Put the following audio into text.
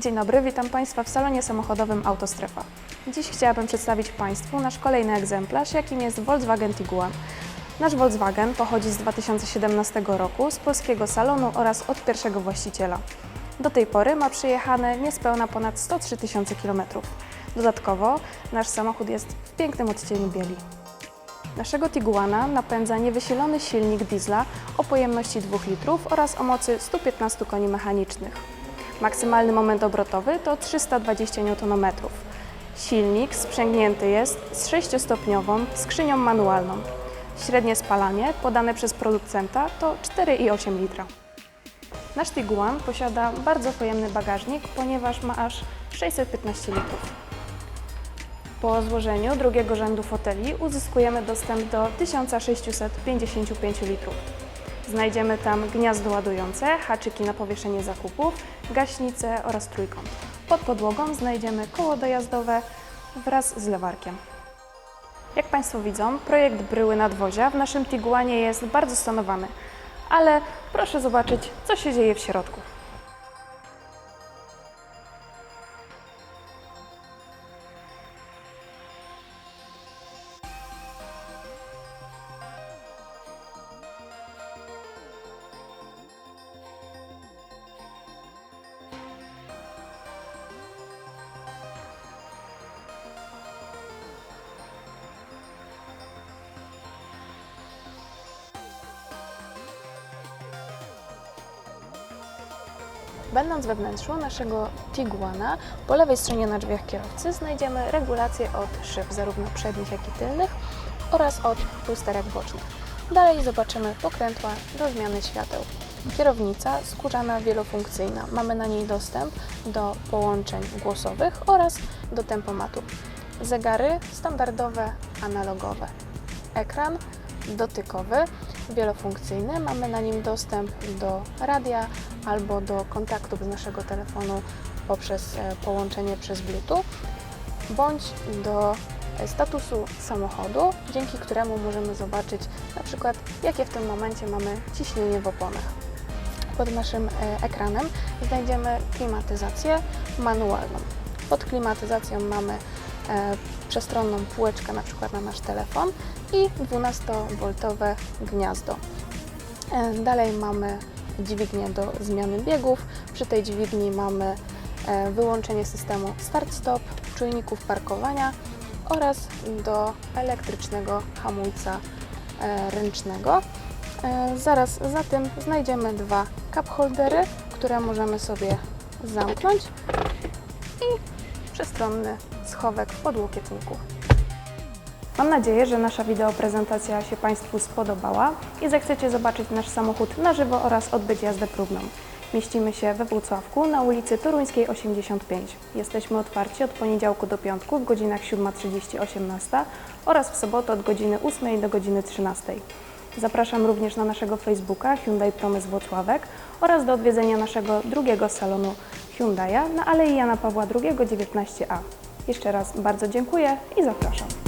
Dzień dobry, witam Państwa w salonie samochodowym Autostrefa. Dziś chciałabym przedstawić Państwu nasz kolejny egzemplarz, jakim jest Volkswagen Tiguan. Nasz Volkswagen pochodzi z 2017 roku z polskiego salonu oraz od pierwszego właściciela. Do tej pory ma przejechane niespełna ponad 103 tysiące kilometrów. Dodatkowo nasz samochód jest w pięknym odcieniu bieli. Naszego Tiguana napędza niewysilony silnik diesla o pojemności 2 litrów oraz o mocy 115 koni mechanicznych. Maksymalny moment obrotowy to 320 Nm. Silnik sprzęgnięty jest z 6-stopniową skrzynią manualną. Średnie spalanie podane przez producenta to 4,8 litra. Nasz Tiguan posiada bardzo pojemny bagażnik, ponieważ ma aż 615 litrów. Po złożeniu drugiego rzędu foteli uzyskujemy dostęp do 1655 litrów. Znajdziemy tam gniazdo ładujące, haczyki na powieszenie zakupów, gaśnicę oraz trójkąt. Pod podłogą znajdziemy koło dojazdowe wraz z lewarkiem. Jak Państwo widzą, projekt bryły nadwozia w naszym Tiguanie jest bardzo stonowany, ale proszę zobaczyć, co się dzieje w środku. Będąc we wnętrzu naszego Tiguana, po lewej stronie na drzwiach kierowcy znajdziemy regulację od szyb, zarówno przednich, jak i tylnych, oraz od lusterek bocznych. Dalej zobaczymy pokrętła do zmiany świateł. Kierownica skórzana wielofunkcyjna. Mamy na niej dostęp do połączeń głosowych oraz do tempomatu. Zegary standardowe, analogowe. Ekran dotykowy, wielofunkcyjny. Mamy na nim dostęp do radia albo do kontaktów z naszego telefonu poprzez e, połączenie przez Bluetooth, bądź do statusu samochodu, dzięki któremu możemy zobaczyć na przykład jakie w tym momencie mamy ciśnienie w oponach. Pod naszym e, ekranem znajdziemy klimatyzację manualną. Pod klimatyzacją mamy e, przestronną półeczkę na przykład na nasz telefon i 12V gniazdo. E, Dalej mamy dźwignię do zmiany biegów. Przy tej dźwigni mamy e, wyłączenie systemu start-stop, czujników parkowania oraz do elektrycznego hamulca e, ręcznego. Zaraz za tym znajdziemy dwa cup holdery, które możemy sobie zamknąć i przestronny schowek w. Mam nadzieję, że nasza wideoprezentacja się Państwu spodobała i zechcecie zobaczyć nasz samochód na żywo oraz odbyć jazdę próbną. Mieścimy się we Włocławku na ulicy Toruńskiej 85. Jesteśmy otwarci od poniedziałku do piątku w godzinach 7.30-18 oraz w sobotę od godziny 8 do godziny 13. Zapraszam również na naszego Facebooka Hyundai Promes Włocławek oraz do odwiedzenia naszego drugiego salonu Hyundai'a na Alei Jana Pawła II 19A. Jeszcze raz bardzo dziękuję i zapraszam.